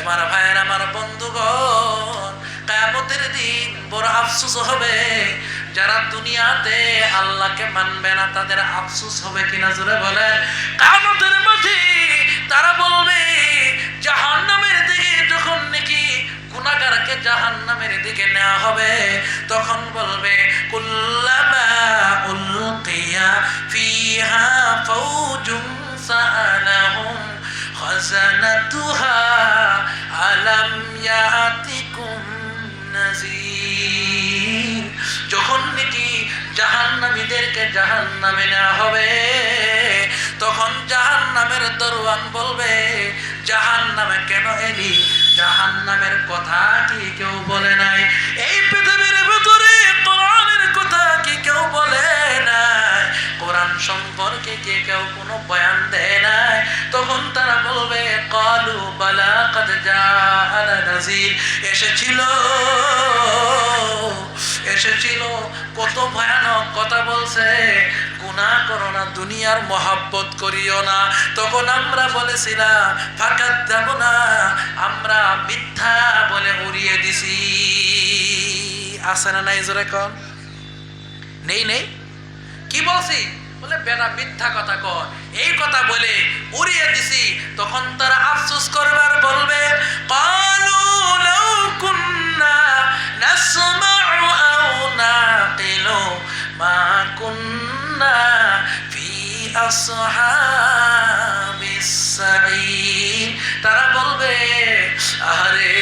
এবার ভাইয়ের আমার বন্ধুগণ, কায়ামতের দিন বড় আফসোস হবে। যারা দুনিয়াতে আল্লাহকে মানবে না, তাদের আফসোস হবে কিনা জোরে বলে কায়ামতের মাঠে তারা বলবে, জাহান্নামের দিকে যখন নাকি গুনাহগারকে জাহান্নামের দিকে নেওয়া হবে, তখন বলবে, কুল্লামা উলকিয়া ফিহা ফাউজুম সাআলাহুম খাজানাতুহা আলাম ইয়াতিকুম নাযীর যখন নাকি জাহান্নামীদেরকে জাহান্নামে নেওয়া হবে, তখন জাহান্নামের দরওয়ান বলবে, জাহান্নামে কেন এলি? জাহান্নামের কথা কি কেউ বলে নাই। এসেছিল। এসেছিল। কত ভয়ানক কথা বলছে। গুণা করো না, দুনিয়ার মহাব্বত করিও না। তখন আমরা বলেছিলাম ফাঁকাত যাব না আমরা মিথ্যা বলে উড়িয়ে দিছি। আছে না নাই জোরে কন? নেই নেই? কি বলছি? বলে বেটা মিথ্যা কথা কর এই কথা বলে উড়িয়ে দিছি। তখন তারা আফসোস করবার বলবে কুন্না আও মা কুন্না ফি তারা বলবে আরে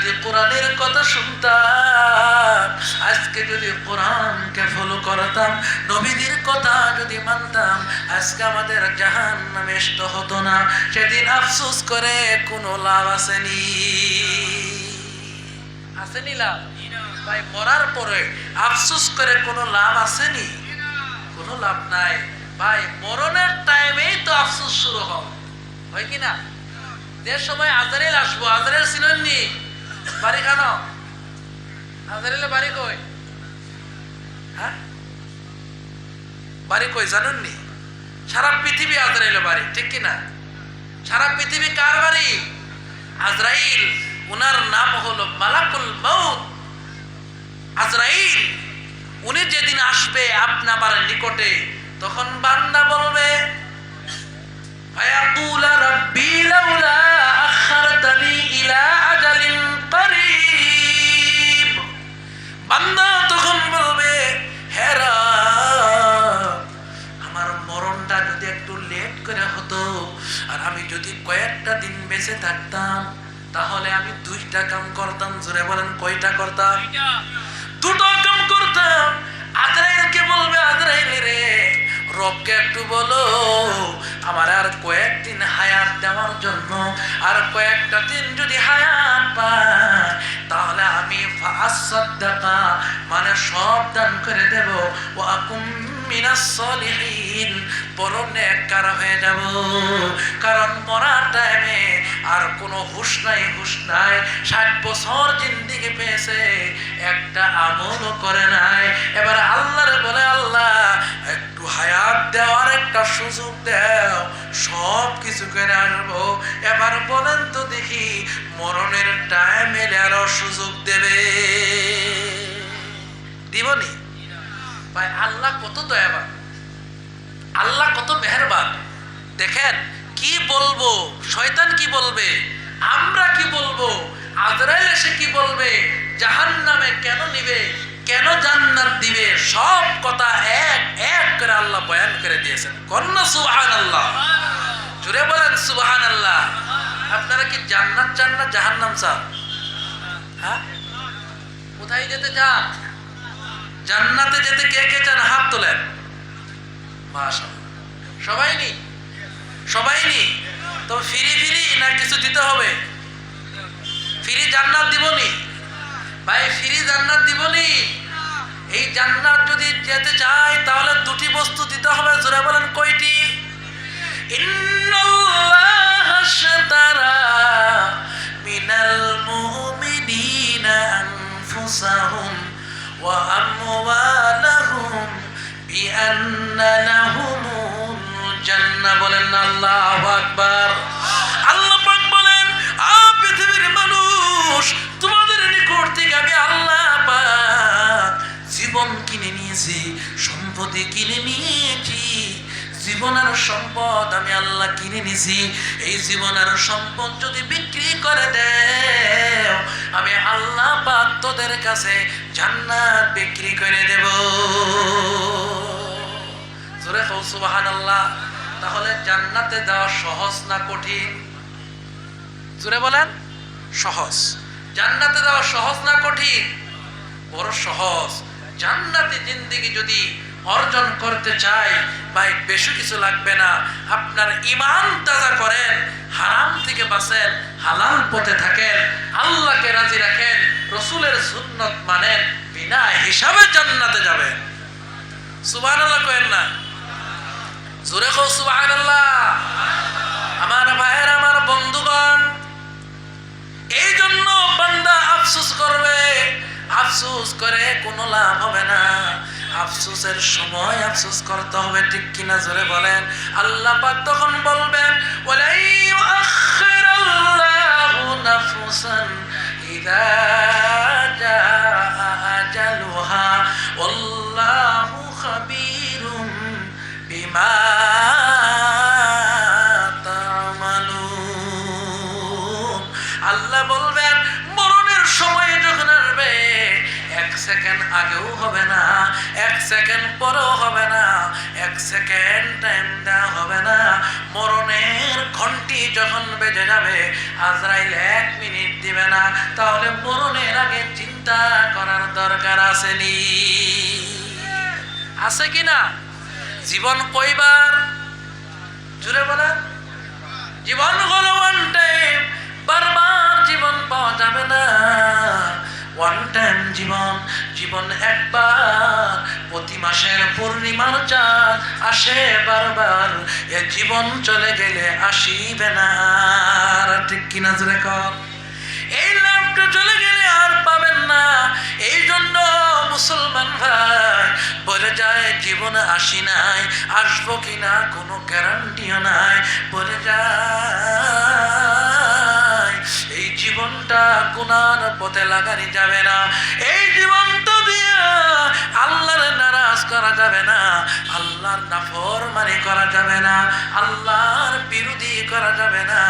যদি কোরআনের কথা শুনতাম আজকে যদি কোরআনকে ফলো করতাম নবীদের কথা যদি মানতাম আজকে আমাদের জাহান নামে হতো না। সেদিন আফসোস করে কোনো লাভ আসেনি। আসেনি লাভ? ভাই মরার পরে আফসোস করে কোনো লাভ আসেনি? কোনো লাভ নাই। ভাই মরণের টাইমেই তো আফসোস শুরু হয়। হয় কি না? যে সময় আজারেল আসব আজারেল ছিলেননি বাড়ি কেন? আলহামদুলিল্লাহ বাড়ি কই? হ্যাঁ? বাড়ি কই সারা পৃথিবী বাড়ি, ঠিক কিনা সারা পৃথিবী কার বাড়ি? আজরাইল, উনার নাম হলো মালাকুল মৌত আজরাইল, উনি যেদিন আসবে আপনার নিকটে, তখন বান্দা বলবে, ফায়াকুলা রাব্বি লাউলা আখারতানি ইলা বান্দা তখন বলবে হেরা আমার মরণটা যদি একটু লেট করে হতো আর আমি যদি কয়েকটা দিন বেঁচে থাকতাম তাহলে আমি দুইটা কাম করতাম জোরে বলেন কয়টা করতাম? দুটো কাম করতাম। আজরাইলকে বলবে আজরাইল রে রবকে একটু বলো, আমার আর কয়েকদিন হায়াত দেওয়ার জন্য, আর কয়েকটা দিন যদি হায়াত পায়, তাহলে আমি মানে সব দান করে দেব। ও আকুম মিনাস সলিহিন নেককার হয়ে যাব? কারণ মরার টাইমে আর কোনো হুশ নাই হুশ নাই। ষাট বছর জিন্দিগি পেয়েছে, একটা আমলও করে নাই। এবার আল্লাহরে বলে, আল্লাহ, একটু হায়াত দেওয়ার একটা সুযোগ দেও, সব কিছু করে আসব। এবার বলেন তো দেখি, মরণের টাইম এলে আরও সুযোগ দেবে। দিবনি ভাই, আল্লাহ কত দয়াবান। আল্লাহ কত মেহেরবান। দেখেন, কি বলব? শয়তান কি বলবে? আমরা কি বলব? আজরাইল এসে কি বলবে? জাহান নামে কেন নিবে? কেন জান্নাত দিবে? সব কথা এক এক করে আল্লাহ বয়ান করে দিয়েছেন। কন্যা সুবহান আল্লাহ জুড়ে বলেন সুবাহান আল্লাহ আপনারা কি জান্নাত চান না জাহান্নাম চান? হ্যাঁ? কোথায় যেতে চান? জান্নাতে যেতে কে কে চান? হাত তোলেন। সবাই নি? সবাই নি? তো ফিরি ফিরি না কিছু দিতে হবে? ফিরি জান্নাত দিবনি ভাই, ফিরি জান্নাত দিবনি এই জান্নাত যদি যেতে চায়, তাহলে দুটি বস্তু দিতে হবে। জোরে বলেন, কয়টি? মিনাল মুমিনিনা আনফুসাহুম। وأموالهم بأن لهم الجنة. বলেন আল্লাহু আকবার। আল্লাহ বলেন, আ পৃথিবীর মানুষ, তোমাদের নিকট থেকে আমি আল্লাহ পাক জীবন কিনে নিয়েছি, সম্পত্তি কিনে নিয়েছি। সম্পদ আমি আল্লাহ কিনে নিছি। এই জীবনের সম্পদ যদি বিক্রি করে দেও, আমি আল্লাহ পাক তোদের কাছে জান্নাত বিক্রি করে দেব। জোরে কও সুবহানাল্লাহ, তাহলে জান্নাতে যাওয়া সহজ না কঠিন? জোরে বলেন, সহজ। জান্নাতে যাওয়া সহজ না কঠিন? বড় সহজ। জান্নাতি জিন্দিগি যদি অর্জন করতে চাই, ভাই, বেশি কিছু লাগবে না। আপনার ইমান তাজা করেন, হারাম থেকে বাঁচেন, হালাল পথে থাকেন, আল্লাহকে রাজি রাখেন, রসুলের সুন্নত মানেন, বিনা হিসাবে জান্নাতে যাবেন। সুবহানাল্লাহ কয়েন না? জোরে কও সুবহানাল্লাহ। আমার ভাইয়ের, আমার বন্ধুগণ এই জন্য বান্দা আফসোস করবে, আফসোস করে কোনো লাভ হবে না। আফসোসের সময় আফসোস করতে হবে, ঠিক কিনা জোরে বলেন? আল্লাহ পাক তখন বলবেন ওয়ালাই ইউআখিরাল্লাহু নাফসান ইযা জাআ আজালুহা খাবীরুম বিমা তা'মালুন। আল্লাহ বলবেন সেকেন্ড আগেও হবে না, এক সেকেন্ড পরেও হবে না, এক সেকেন্ড টাইম দেওয়া হবে না। মরণের ঘন্টি যখন বেজে যাবে, আজরাইল এক মিনিট দিবে না, তাহলে মরণের আগে চিন্তা করার দরকার আসেনি। আছে কি না? জীবন কইবার? জুড়ে বলেন। জীবন ওয়ান টাইম বারবার জীবন পাওয়া যাবে না। ওয়ান টাইম জীবন জীবন একবার, প্রতি মাসের পূর্ণিমার চাঁদ আসে বারবার। এ জীবন চলে গেলে আসিবে না। আর ঠিক কিনা জোরে কর এই লাভটা চলে গেলে আর পাবেন না। এই জন্য মুসলমান ভাই, বলে যায় জীবনে আসি নাই, আসব কিনা কোনো গ্যারান্টিও নাই। বলে যায় জীবনটা গুনার পথে লাগানি যাবে না। এই জীবনটা দিয়া আল্লাহর নারাজ করা যাবে না। আল্লাহর নাফর মানে করা যাবে না। আল্লাহর বিরোধী করা যাবে না।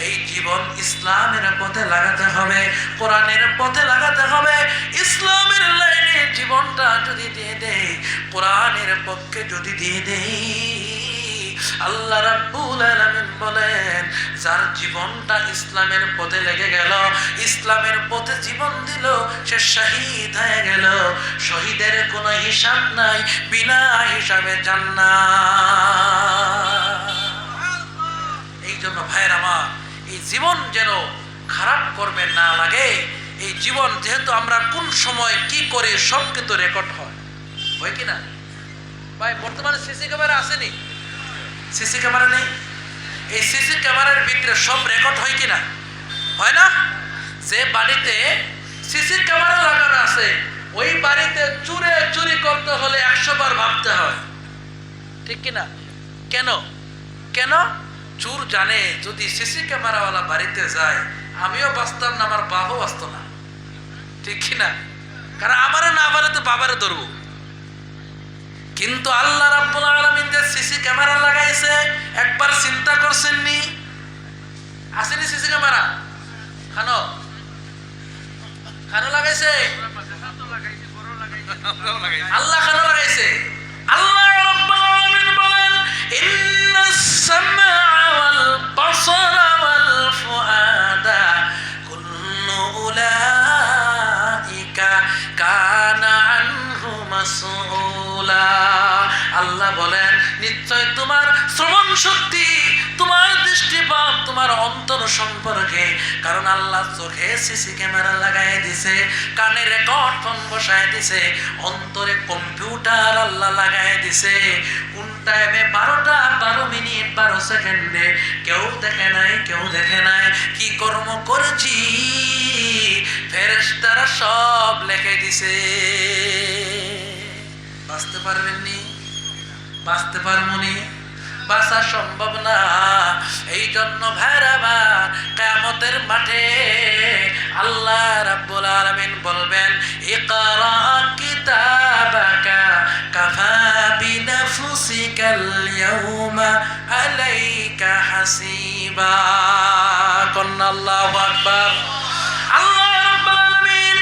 এই জীবন ইসলামের পথে লাগাতে হবে, কোরআনের পথে লাগাতে হবে। ইসলামের লাইনে জীবনটা যদি দিয়ে দেয় কোরআনের পক্ষে যদি দিয়ে দেই। আল্লাহ রাব্বুল আলামিন বলেন, যার জীবনটা ইসলামের পথে লেগে গেল, ইসলামের পথে জীবন দিল, সে শহীদ হয়ে গেল। শহীদের কোনো হিসাব নাই, বিনা হিসাবে জান্নাত। এই জন্য ভাইয়ের আমার, এই জীবন যেন খারাপ করবে না লাগে, এই জীবন যেহেতু আমরা কোন সময় কি করে সব কিন্তু রেকর্ড হয়। হয় কি না? ভাই, বর্তমানে সিসি ক্যামেরা আসেনি? সিসি ক্যামেরা নেই? এই সিসি ক্যামেরার ভিতরে সব রেকর্ড হয় কি না হয় না? যে বাড়িতে সিসি ক্যামেরা লাগানো আছে, ওই বাড়িতে চুরে চুরি করতে হলে একশো বার ভাবতে হয়। ঠিক কিনা? কেন? কেন? চোর জানে যদি সিসি ক্যামেরাওয়ালা বাড়িতে যায়, আমিও বাঁচতাম না, আমার বাবু বাঁচত না। ঠিক কিনা? কারণ আমারে না পারে তো বাবারে ধরবো। কিন্তু আল্লাহ সিসি ক্যামেরা লাগাইছে, একবার চিন্তা করছেন নি আসেনি সিসি ক্যামেরা? খানো? খানো লাগাইছে? আল্লাহ খানো লাগাইছে। আল্লাহ রাব্বুল আলামিন বলেন ইন্নাস সামআ ওয়াল বাসারা ওয়াল ফুআদা কুল্লু উলাইকা কানা আনহু মাসউলা। আল্লাহ বলেন, নিশ্চয় তোমার শ্রবণ শক্তি, তোমার দৃষ্টিপাত, তোমার অন্তর সম্পর্কে। কারণ আল্লাহ চোখে সিসি ক্যামেরা লাগাই দিছে, কানে রেকর্ড ফোন বসায় দিছে, অন্তরে কম্পিউটার আল্লাহ লাগাই দিছে। কোন টাইমে বারোটা, বারো মিনিট, বারো সেকেন্ডে কেউ দেখে নাই, কেউ দেখে নাই, কি কর্ম করেছি? ফেরেশতারা সব লেখে দিছে। বাঁচতে পারবেননি? বাঁচতে পারবনি বাঁচা সম্ভব না। এই জন্য ভেড়াবার কেমতের মাঠে আল্লাহ রাব্বুল আলামিন বলবেন, ইকরা কিতাবাকা কাফা বিনাফসিকাল ইয়াউমা হাসিবা। কন্না আল্লাহু আকবার। আল্লাহ রাব্বুল আলামিন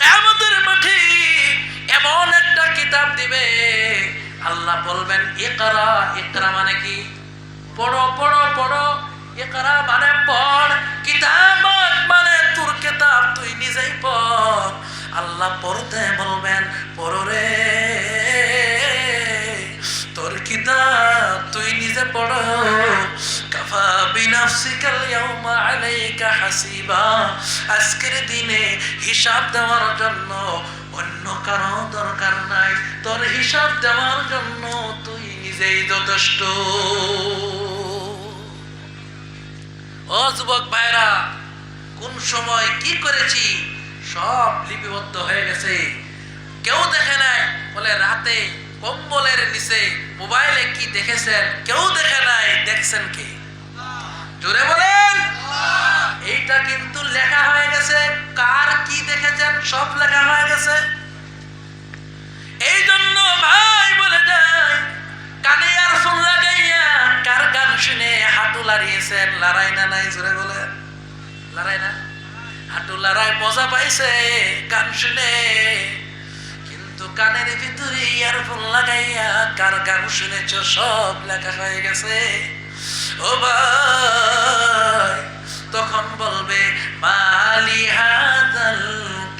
কিয়ামতের মাঠে এমন একটা কিতাব দিবে আল্লাহ বলবেন, ইকরা ইকরা মানে কি? পড়ো পড়ো পড়ো। ইকরা মানে পড়। কিতাব মানে তোর কিতাব, তুই নিজেই পড়। আল্লাহ পড়তে বলবেন, পড়ো রে। তোর কিতাব তুই নিজে পড়ো। কাফা বিনাফসিকাল ইয়াউমা আলাইকা হাসিবা। আজকের দিনে হিসাব দেওয়ার জন্য কারও দরকার নাই। তোর হিসাব দেওয়ার জন্য তুই নিজেই যথেষ্ট। ও যুবক ভাইরা কোন সময় কি করেছি? সব লিপিবদ্ধ হয়ে গেছে। কেউ দেখে নাই, বলে রাতে কম্বলের নিচে মোবাইলে কি দেখেছেন? কেউ দেখে নাই, দেখছেন কি? জোরে বলেন। এইটা কিন্তু লেখা হয়ে গেছে। কার কি দেখেছেন? সব লেখা হয়ে গেছে। লাড়িয়েছেন, লড়াই না নাই, জোরে বলে। লড়াই না? হাঁটু লড়াই, মজা পাইছে শুনে। কিন্তু কানের ভিতরে ইয়ারফোন লাগাইয়া কার গান শুনেছ, সব লেখা হয়ে গেছে। ও ভাই, তখন বলবে, মালি হাদাল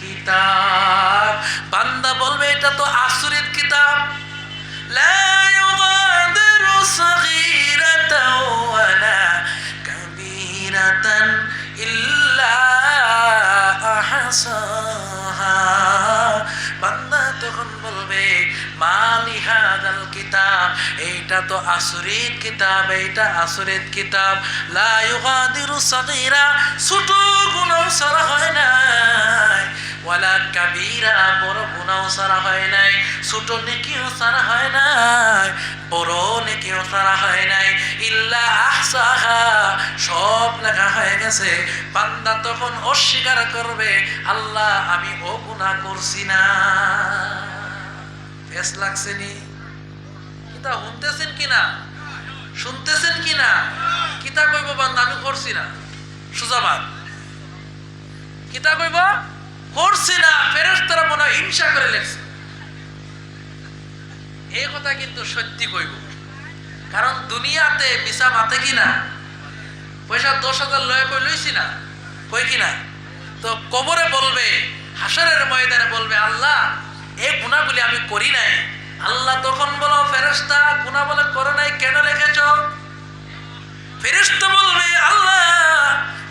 কিতাব। বান্দা বলবে, এটা তো আসুরের কিতাব। লা صغيرة ولا كبيرة إلا أحصاها বান্দা তখন বলবে মালি হাদাল কিতাব এইটা তো আসরিত কিতাব এইটা আসরিত কিতাব লা ইউগাদিরু সাগীরা ছোট গুনাহ সারা হয় নাই ওয়ালা কাবীরা, বড় গুনাহ সারা হয় নাই, ছোট নেকিও সারা হয় নাই, বড় নেকিও সারা হয় নাই, ইল্লা আহসাহা, সব লেখা হয়ে গেছে। বান্দা তখন অস্বীকার করবে, আল্লাহ, আমি ও গুনাহ করছি না। ফেস লাগছে নি? কিতা শুনতেছেন কিনা শুনতেছেন কিনা কিতা কইব বান্দা, আমি করছি না। সুজাবাদ কিতা কইব? করছি না, ফেরেশতারা মনে হয় হিংসা করে লেখছে এই কথা কিন্তু সত্যি কইব। কারণ দুনিয়াতে মিশা মাতে কিনা পয়সা দশ হাজার লয়ে কই লইছি না? কই কিনা তো কবরে বলবে, হাসরের ময়দানে বলবে, আল্লাহ এই গুণাগুলি আমি করি নাই। আল্লাহ তখন বলো, ফেরেশতা গুণা বলে করে নাই, কেন রেখেছ? ফেরেশতা বলবে, আল্লাহ,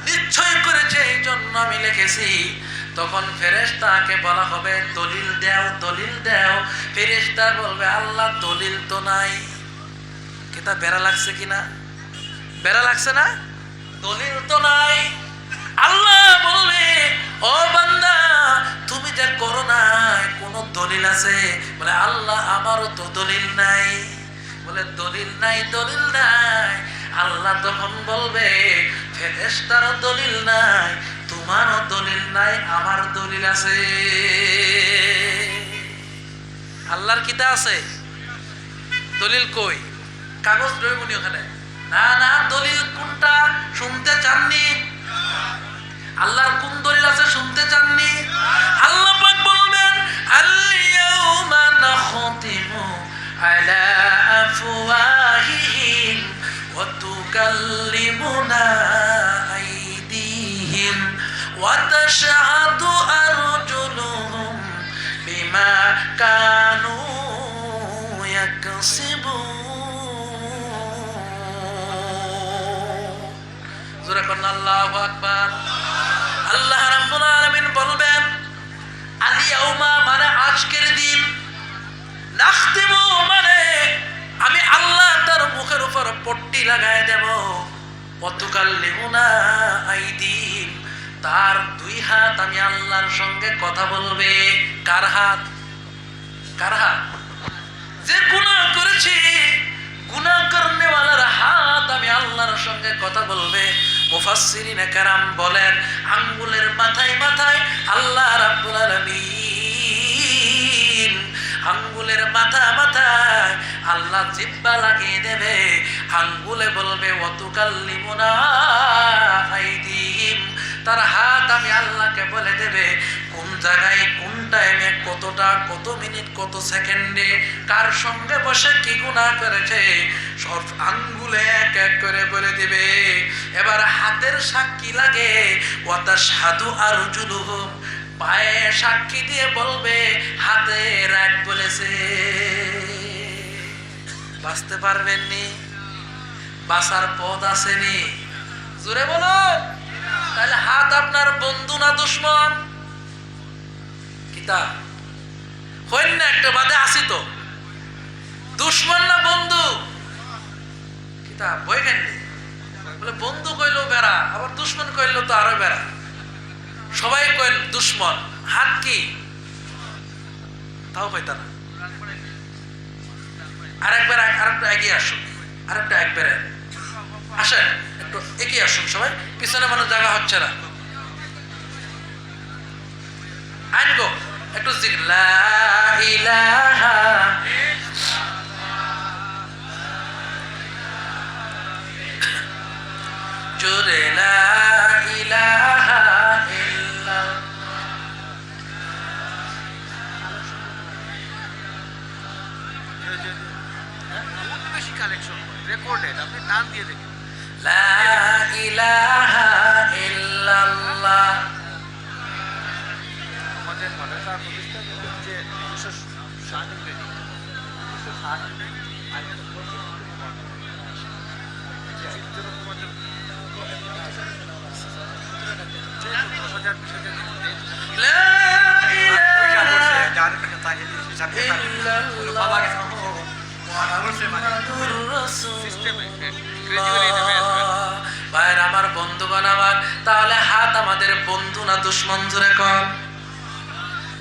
নিশ্চয় করেছে এই জন্য আমি লিখেছি। তখন ফেরেশতাকে বলা হবে, দলিল দেও দলিল দেও। ফেরেশতা বলবে, আল্লাহ, দলিল তো নাই। কিতা বেড়া লাগছে কিনা বেড়া লাগছে না? দলিল তো নাই। আল্লাহ বলবে, ও বান্দা, তুমি যে করো নাই, কোন দলিল আছে? বলে, আল্লাহ, আমারও তো দলিল নাই। বলে, দলিল নাই দলিল নাই। আল্লাহ তখন বলবে, ফেরেশতারও দলিল নাই তোমারও দলিল নাই, আমার দলিল আছে। আল্লাহর কিতা আছে। দলিল কই? কাগজ রইবনি ওখানে? না না, দলিল কোনটা শুনতে চাননি? আল্লাহর কোন দলিল আছে শুনতে চাননি? আল্লাহ পাক বলবেন, আল-ইয়াউমা নাখতিমু আলা আফওয়াহিহিম ওয়া তুকাল্লিমুনা আইদিহিম আরজুলুহুম বিমা কানু ইয়াকসিবুন জোরে কন্যা আল্লাহু আকবার। আল্লাহ রাব্বুল আলামিন বলবেন আলিয়াউমা মানে আজকের দিন। নাখতিমু মানে আমি আল্লাহ তার মুখের উপর পট্টি লাগায় দেব। কতকাল লেমুনা তার দুই হাত আমি আল্লাহর সঙ্গে কথা বলবে। কার হাত? কার হাত? যে গুনাহ করেছে, গুনাহ করনে ওয়ালার হাত আমি আল্লাহর সঙ্গে কথা বলবে। মুফাসসিরিনে কারাম বলেন, আঙ্গুলের মাথায় মাথায় আল্লাহ রাব্বুল আলামিন আঙ্গুলের মাথা মাথায় আল্লাহ জিব্বা লাগিয়ে দেবে। আঙ্গুলে বলবে অতুকাল্লিমুনা আইদিহিম তার হাত আমি আল্লাহকে বলে দেবে, কোন জায়গায়, কোন টাইমে কতটা, কত মিনিট, কত সেকেন্ডে, কার সঙ্গে বসে কি গুনাহ করেছে, সব আঙ্গুলে এক এক করে বলে দিবে। এবার হাতের সাক্ষী লাগে ওয়াতা সাধু আর জুলুহুম পায়ে সাক্ষী দিয়ে বলবে হাতে রাগ বলেছে। বাঁচতে পারবেননি? বাঁচার পথ আসেনি? জোরে বলো। তাহলে হাত আপনার বন্ধু না দুশ্মন? কিতা? হইন না, একটা বাদে আসি তো। দুশ্মন না বন্ধু? কিতা, বই কেন বলে, বন্ধু কইলো বেড়া, আবার দুশ্মন কইলো তো আরও বেড়া। সবাই কইল দুশ্মন। হাত কি? তাও কইতা না। আরেকবার আরেকটা এগিয়ে আসুন। আরেকটা একবারে। আসেন, একটু এগিয়ে আসুন সবাই। পিছনে মানুষ জায়গা হচ্ছে না। আনগো একটু জিক লা ইলাহা জোরে ইল্লাল্লাহ। বেশি কালেকশন রেকর্ডেড, আপনি টান দিয়ে দেখুন। লা ইলাহা ইল্লাল্লাহ। বন্ধু না দুশ্মন জোরে কম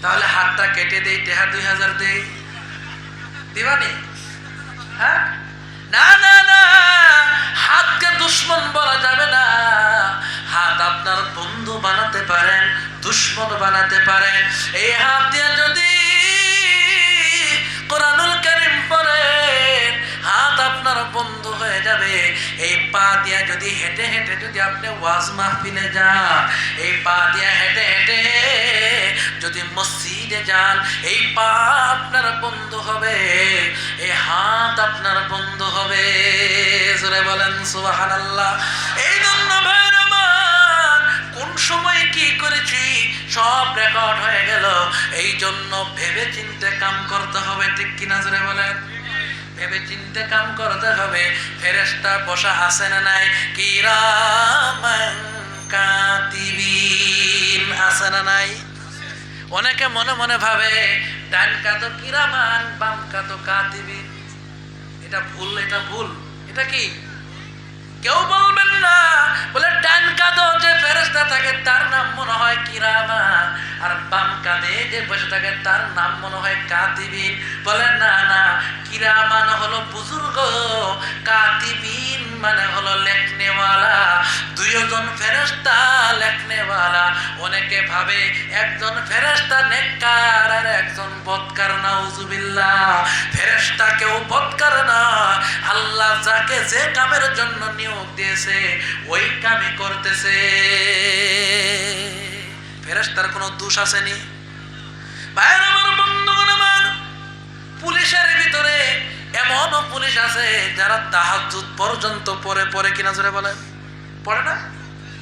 তাহলে হাতটা কেটে দেই, টেহা দুই হাজার দেই। দিবানি? হ্যাঁ? না না না, হাতকে দুশ্মন বলা যাবে না। হাত আপনার বন্ধু বানাতে পারেন, দুশ্মন বানাতে পারেন। এই হাত দিয়ে যদি হাত আপনার বন্ধু হয়ে যাবে। এই পা দিয়া যদি হেঁটে হেঁটে যদি আপনি ওয়াজ মাহফিলে যান, এই পা দিয়া হেঁটে হেঁটে যদি মসজিদে যান, এই পা আপনার বন্ধু হবে, এই হাত আপনার বন্ধু হবে। জোরে বলেন, সুবহানাল্লাহ। এই জন্য ভাইয়ের আমার, কোন সময় কি করেছি, সব রেকর্ড হয়ে গেল। এই জন্য ভেবে চিন্তে কাম করতে হবে, ঠিক কিনা জোরে বলেন? ভেবে চিন্তে কাম করতে হবে। ফেরেস্তা বসা আছে না নাই? কিরামান কাতিবিন আছে না নাই? অনেকে মনে মনে ভাবে, ডান কাতো কিরামান, বাম কাতো কাতিবিন। এটা ভুল এটা ভুল। এটা কি? কেউ বলবেন না। বলে ডান কাঁধে যে ফেরেস্তা থাকে, তার নাম মনে হয় কিরামা। আর বাম কাঁধে যে বসে থাকে, তার নাম মনে হয় কাতিবিন। বলে, না না কিরামান হলো বুজুর্গ। কাতিবিন মানে হলো লেখনেওয়ালা দুইজন ফেরেস্তা লেখনেওয়ালা অনেকে ভাবে একজন ফেরেস্তা নেককার আর একজন বদকার নাউজুবিল্লাহ। ফেরেস্তা কেউ বদকার না। আল্লাহ যাকে যে কামের জন্য নিয়োগ দিয়েছে, ওই কামই করতেছে। ফেরেস্তার কোনো দোষ আসেনি? ভাইয়ের আমার বন্ধুগণ আমার, পুলিশের ভিতরে এমনও পুলিশ আছে যারা তাহাজুদ পর্যন্ত পরে পরে কিনা জোরে বলে? পড়ে না?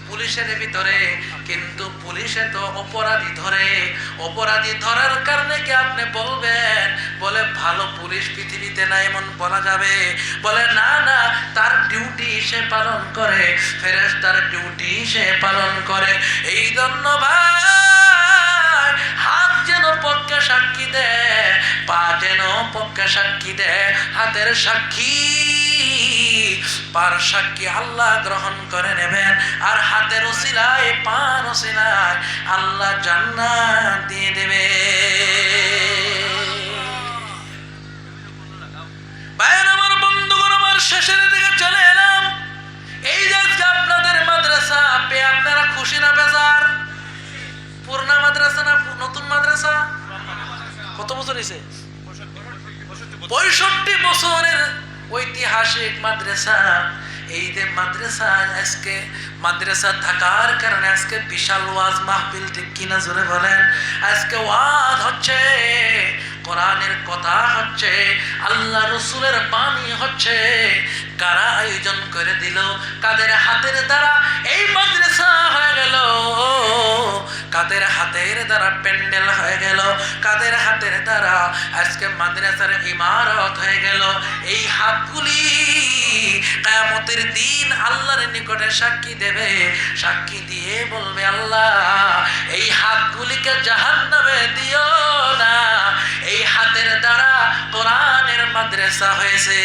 পুলিশের ভিতরে। কিন্তু পুলিশে তো অপরাধী ধরে। অপরাধী ধরার কারণে কি আপনি বলবেন? বলে, ভালো পুলিশ পৃথিবীতে না এমন বলা যাবে? বলে, না না, তার ডিউটি সে পালন করে। ফেরেস তার ডিউটি সে পালন করে। এই জন্য ভাই পক্ষে সাক্ষী দেয় পা যেন পক্ষে সাক্ষী দেয় হাতের সাক্ষী। পার সাক্ষী আল্লাহ গ্রহণ করে নেবেন, আর হাতের ওসিলায়, পার ওসিলায় আল্লাহ জান্নাত দিয়ে দেবে। ভাইয়ের আমার আমার শেষের দিকে চলে এলাম। এই যে আপনাদের মাদ্রাসা পেয়ে আপনারা খুশি না বেজার? পুরনা মাদ্রাসা না নতুন মাদ্রাসা? কত বছর হয়েছে? পঁয়ষট্টি বছরের ঐতিহাসিক মাদ্রাসা। এই যে মাদ্রাসা আজকে, মাদ্রাসা থাকার কারণে আজকে বিশাল ওয়াজ মাহফিল, ঠিক কিনা জোরে বলেন? আজকে ওয়াজ হচ্ছে, কোরআনের কথা হচ্ছে, আল্লাহ রসুলের বাণী হচ্ছে। কারা আয়োজন করে দিল? কাদের হাতের দ্বারা এই মাদ্রাসা হয়ে গেল? কাদের হাতের দ্বারা প্যান্ডেল হয়ে গেল? কাদের হাতের দ্বারা আজকে মাদ্রাসার ইমারত হয়ে গেল? এই হাতগুলি কায়ামতের দিন আল্লাহর নিকটে সাক্ষী দেবে। সাক্ষী দিয়ে বলবে, আল্লাহ, এই হাতগুলিকে জাহান্নামে দিও না। এই হাতের দ্বারা কোরআনের মাদ্রাসা হয়েছে।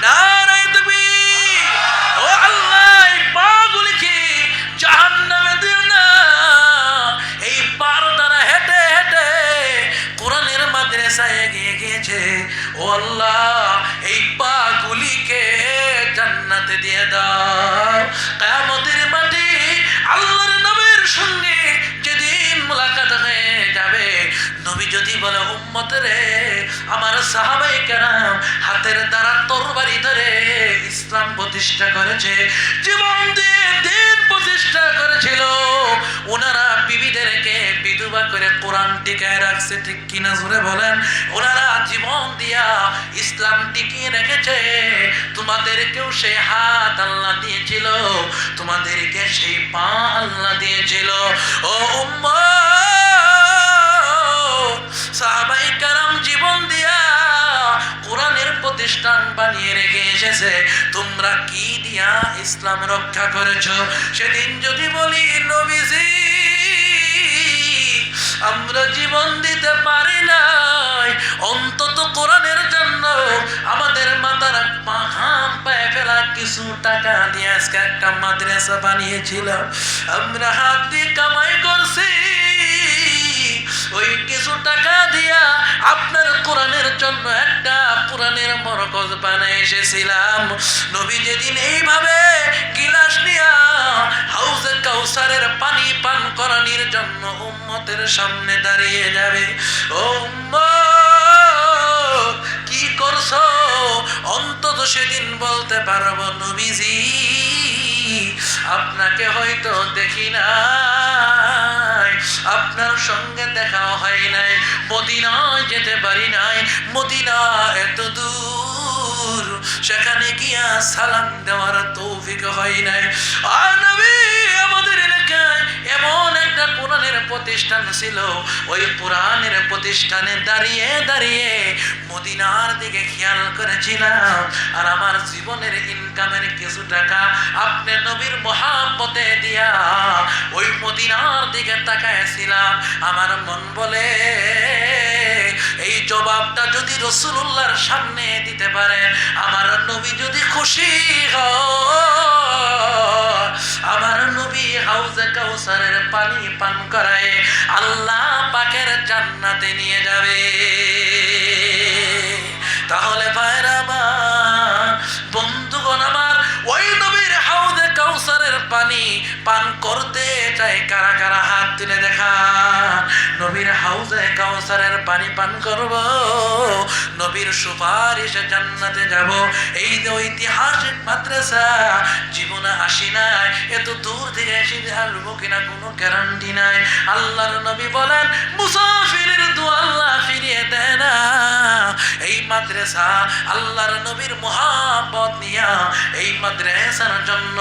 নারায় ও আল্লাহ, এই পাগুলিকে জান্নাতে দিয়ে দাও। কায়ামতের মাটি আল্লাহর নবীর সঙ্গে যেদিন মোলাকাত হয়ে যাবে, নবী যদি বলে, উম্মত রে, আমার সাহাবাই কেরাম হাতের দ্বারা তরবারি ধরে ইসলাম প্রতিষ্ঠা করেছে, জীবন দিয়ে দিন প্রতিষ্ঠা করেছিল, ওনারা বিবিদেরকে বিধবা করে কোরআন টিকায় রাখছে, ঠিক কিনা জুড়ে বলেন? ওনারা জীবন দিয়া ইসলাম টিকিয়ে রেখেছে। তোমাদেরকেও সেই হাত আল্লাহ দিয়েছিল, তোমাদেরকে সেই পা আল্লাহ দিয়েছিল। ও উম্মা সাহাবাই কারাম জীবন দিয়া কোরআনের প্রতিষ্ঠান বানিয়ে রেখে এসেছে। তোমরা কি দিয়া ইসলাম রক্ষা করেছ? সেদিন যদি বলি, নবীজি আমরা জীবন দিতে পারি নাই। অন্তত কোরআনের জন্য আমাদের মাতার পাহাম পায়ে ফেলা কিছু টাকা দিয়ে আজকে একটা মাদ্রাসা বানিয়েছিলাম। আমরা হাত দিয়ে কামাই করছি। ওই টাকা দিয়া আপনার কোরআনের জন্য একটা কোরআনের মরকজ বানিয়ে এসেছিলাম নবী যেদিন এইভাবে গিলাস নিয়া হাউসে কাউসারের পানি পান করানির জন্য উম্মতের সামনে দাঁড়িয়ে যাবে। ও কি করছ? অন্তত সেদিন বলতে পারব নবীজি আপনাকে হয়তো দেখি নাই। আপনার সঙ্গে দেখাও হয় নাই। মদিনায় যেতে পারি নাই। মদিনা এত দূর। সেখানে গিয়া সালাম দেওয়ার তৌফিক হয় নাই। আর নবী! আমাদের এলাকায় এমন একটা কোরআনের প্রতিষ্ঠান ছিল। ওই প্রতিষ্ঠানে দাঁড়িয়ে দাঁড়িয়ে মদিনার দিকে খেয়াল করেছিলাম। আর আমার জীবনের ইনকামের কিছু টাকা আপনি নবীর মহাব্বতে দিয়া ওই মদিনার দিকে তাকাইছিলাম। আমার মন বলে, এই জবাবটা যদি রসুল্লাহর সামনে দিতে পারে, আমার নবী যদি খুশি হয়। কাউসারের পানি পান করায় আল্লাহ পাকের জান্নাতে নিয়ে যাবে। তাহলে বন্ধুগণ আমার, ওই নবীর হাউদে কাউসারের পানি পান করতে চাই, কারা কারা হাত তুলে দেখা নবীর হাউজে কাউসারের পানি পান করব, নবীর সুপারিশে জান্নাতে যাব। এই যে ঐতিহাসিক মাদ্রাসা, জীবনে আসি নাই এত দূর থেকে এসে আসব কিনা কোনো গ্যারান্টি নাই। আল্লাহর নবী বলেন, মুসাফিরের দু আল্লাহ ফিরিয়ে দেয় না। এই মাদ্রাসা আল্লাহর নবীর মহাব্বত নিয়া, এই মাদ্রাসার জন্য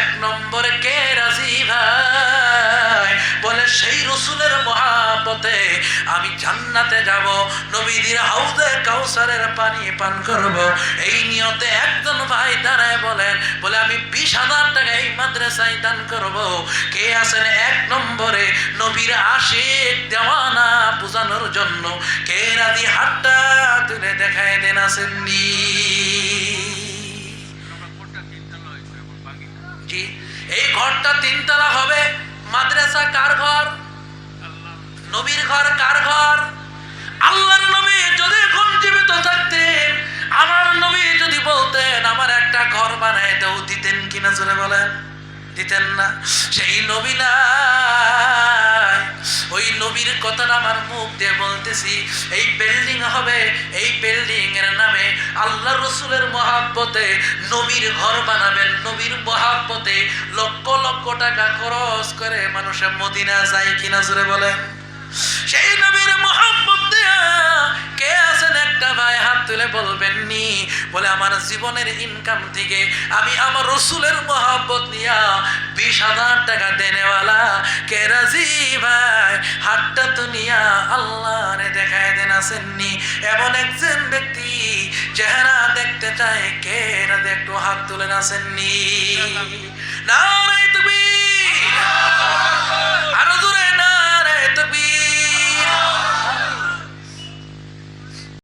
এক নম্বরে কে রাজি ভাই বলে, সেই রসুলের মহাব্বতে আমি জান্নাতে যাব নবীদের হাউদে কাউসারের পানি পান করব। এই নিয়তে একজন ভাই দাঁড়ায় বলেন, বলে, আমি বিশ হাজার টাকা এই মাদ্রাসায় দান করব। কে আছেন এক নম্বরে? নবীর আশিক দেওয়ানা বোঝানোর জন্য। কে রাজি হাতটা তুলে দেখায় দেন আসেননি? এই ঘরটা তিনতলা হবে। মাদ্রাসা কার ঘর? নবীর ঘর কার ঘর? আল্লাহর নবী যদি এখন জীবিত থাকতেন, আমার নবী যদি বলতেন, আমার একটা ঘর বানায় দাও। দিতেন কিনা জোরে বলেন। দিতেন না। সেই নবী নাই। ওই নবীর কথাটা আমার মুখ দিয়ে বলতেছি। এই বিল্ডিং হবে, এই বিল্ডিং এর নামে আল্লাহ রসুলের মহাব্বতে নবীর ঘর বানাবেন। নবীর মহাব্বতে লক্ষ লক্ষ টাকা খরচ করে মানুষের মদিনা যায় কিনা জুড়ে বলেন। সেই নবীর একটা ভাই হাত তুলে বলবেন নি, বলে আমার জীবনের ইনকাম থেকে আমি আমার রসুলের মহাব্বত নিয়া বিশ হাজার টাকা দেনেওয়ালা, কে রাজি ভাই? হাতটা তো নিয়া আল্লাহ রে দেখায় দেন আসেননি এমন একজন ব্যক্তি চেহারা দেখতে চায়, কে রাজি একটু হাত তুলে আসেননি না? রে তুমি আরও দূরে